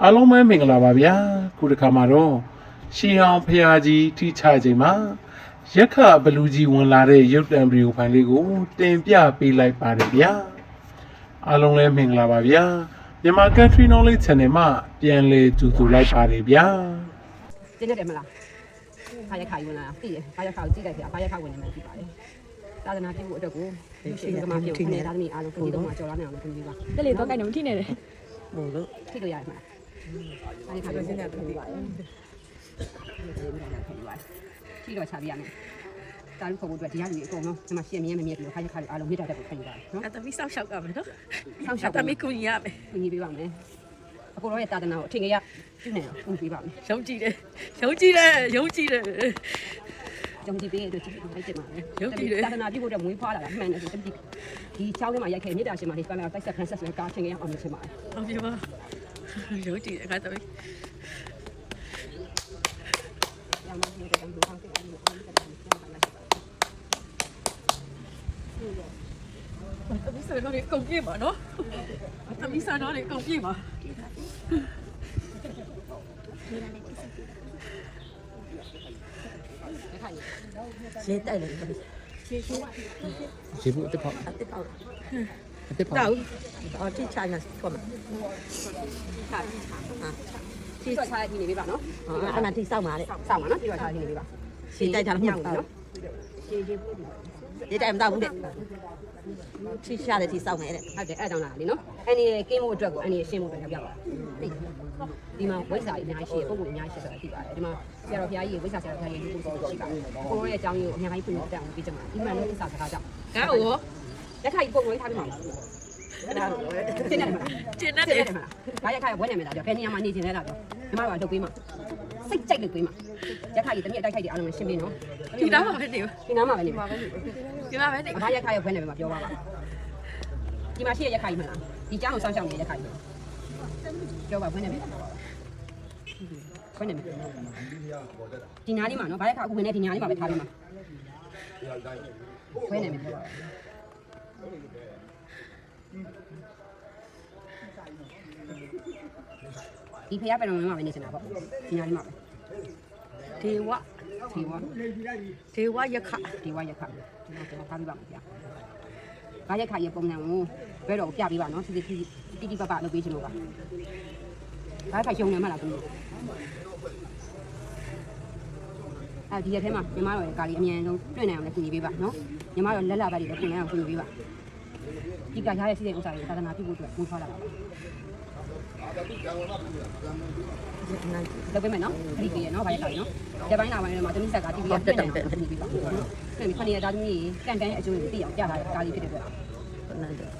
အားလုံးပဲမင်္ဂလာပါဗျာခုတစ်ခါမှာတော့ရှီအောင်ဖျားကြီးထိချချိန်မှာရက်ခဘလူးကြီးဝင်လာတဲ့ရုပ်တံဗီဒီယိုဖိုင်လေးကို တင်ပြပေးလိုက်ပါတယ်ဗျာအားလုံးလည်းမင်္ဂလာပါဗျာမြန်မာ Country Knowledge Channel မှာပြန်လည်ကြိုဆိုလိုက်ပါတယ်ဗျာတင်းနေတယ်မလားခါရက်ခါယူလာတာသိတယ်ခါရက်ခါကိုကြည့်လိုက်ပြခါရက်ခါဝင်နေမှကြည့်ပါလေသာသနာပြုဖို့အတွက်ကိုရှင်ကမာပြုတ်နေသားသမီးအားလုံးကိုဒီတော့မှကြော်လာနေအောင်လုပ်ပြီးပါတက်လေတော့ကိုက်နေမထိနေတယ်မို့လို့ထိလို့ရတယ်မလား ခါရက်ခါကိုစဉ်းစားပြီးပါလေထိတော့ချပြရမယ်တာလူခေါ်ဖို့အတွက်ဒီရလူတွေအကုန်လုံးဒီမှာရှင်မြဲမမြဲပြီးခါရက်ခါအားလုံးမြစ်တာတက်ကိုခံယူပါနော်အသမီးစောက်ရှောက်ကမယ်နော်ဆောင်းရှောက်အသမီးကူညီရမယ်ညီပေးပါမယ်အကိုရောရဲ့တာသနာကိုအထင်ကြီးရပြုနေအောင်ပြုပေးပါမယ်ရုံးကြည့်တယ်ရုံးကြည့်တယ်ရုံးကြည့်တယ်ကြောင်ကြည့်ပေးတဲ့အတွက်ကြည့်လိုက်တင်ပါမယ်တာသနာပြုဖို့အတွက်မွေးဖွားလာတာမှန်တယ်ဆိုတတိဒီချောင်းထဲမှာရိုက်ခဲ့မြစ်တာရှင်မလေးကလာတိုက်ဆက်ခန်းဆက်ဆိုကားထင်ရအောင်မြင်ချင်ပါတယ်ဟုတ်ပြီပါ ရုံးကြည့်တယ်ခါသမီးရောင်မပြောတဲ့ဘုရားကလည်းအောင်တက်တယ်ပြောပါလိုက်အသမီးစားတော့လေကုန်ပြေးပါနော် အသမီးစားတော့လေကုန်ပြေးပါရက်ခိုင်ရေးတိုက်တယ်ရေဘူးတစ်ဖောက်အတစ်ပေါက်တစ်ဖောက်တောက်အော်တိချိုင်မှာထွတ်မှာချာချာဟာဒီတော့ချာဒီနေပြီပါနော်အော်အဲ့မှာတိစောက်မှာလေစောင့်ပါနော်ဒီတော့ချာဒီနေပြီပါရှင်းတိုက်တာမှမဟုတ်ဘူးရှင်းရှင်းပြပြီရေးတိုက်မတော့ဘူးတဲ့ချိရှာတယ်တိစောက်မယ်တဲ့ဟုတ်တယ်အဲ့ကြောင့်လာလေနော်အဲ့ဒီကင်းဖို့အတွက်ကိုအဲ့ဒီရှင်းဖို့အတွက်ပြောပြပါဒီမှာဝိဇ္ဇာအများကြီးရှိပုံပုံအများကြီးရှိဆိုတာသိပါတယ်ဒီမှာဆရာတော်ဘုရားကြီးဝိဇ္ဇာဆရာတော်ဘုရားကြီးကိုရှိပါတယ်ကိုရောရဲ့အကြောင်းကြီးကိုအများကြီးပြင်ပြအောင်ပြီးကြမှာဒီမှာလည်းဝိဇ္ဇာစကားကြောင့်ငါ့ကို လက်ခါကြီးပုံလို့ထားပြီးမှာကျင်းနေမှာကျင်းနေတယ်ငါရက်ခါရဝဲနေမယ်လားကြောဘယ်နေရာမှာနေကျင်လဲလားကြောညီမတို့ကလုပ်ပေးမှာစိတ်ကြိုက်လုပ်ပေးမှာရက်ခါကြီးတမီးအတိုက်ခိုက်တွေအားလုံးရှင်းပေးနော်ဒီနားမှာပဲနေဒီနားမှာပဲနေဒီနားပဲနေငါရက်ခါရဝဲနေမယ်မှာပြောပါပါဒီမှာရှိရရက်ခါကြီးမလားဒီကြောင်ကိုစောင့်ရှောက်နေရက်ခါကြီးပြောပါဝဲနေမယ်ခွင့်နေမယ်ဒီနားလေးမှာနော်ဘာရက်ခါအခုဝင်နေဒီနားလေးမှာပဲထားပေးမှာခွင့်နေမယ် ဒီဖះပဲတော့ဝင်မှာပဲနေစင်တာပေါ့ဒီနားလေးမှာပဲဒေဝဒီဝါဒေဝယခဒီဝါရက်ခဒီမှာကျွန်တော်ထားပြပါမယ်ဗျာ။ဘာရက်ခရဲ့ပုံစံကိုဘယ်တော့ပြပေးပါနော်စီစီတီတီတီပပလုပ်ပေးချင်လို့ပါ။ဘာခရှုံနေမှလားသူတို့။ အဲဒီရက်ထဲမှာညီမတို့ရဲ့ကာလီအမြန်ဆုံးတွေ့နိုင်အောင်လည်းကူညီပေးပါနော်။ညီမတို့လက်လာပါတွေလည်းကူညီအောင်ကူညီပေးပါ။ဒီကရရဲ့စီစဉ်ဥစ္စာတွေသာသနာပြုဖို့အတွက်ပို့ထွားလာပါပါ။လုပ်ပေးမယ်နော်။ခရီးကြီးရနော်ဘာရက်ခရနော်။ဒီပိုင်းလာပိုင်းမှာတမိဆက်က TV ကတွေ့နိုင်အောင်ကူညီပေးပါ။နော်။ဒီခဏရသားသမီးကန်ကန်ရဲ့အကျိုးကိုသိအောင်ကြားလာတဲ့ကာလီဖြစ်တဲ့အတွက်ဟုတ်တယ်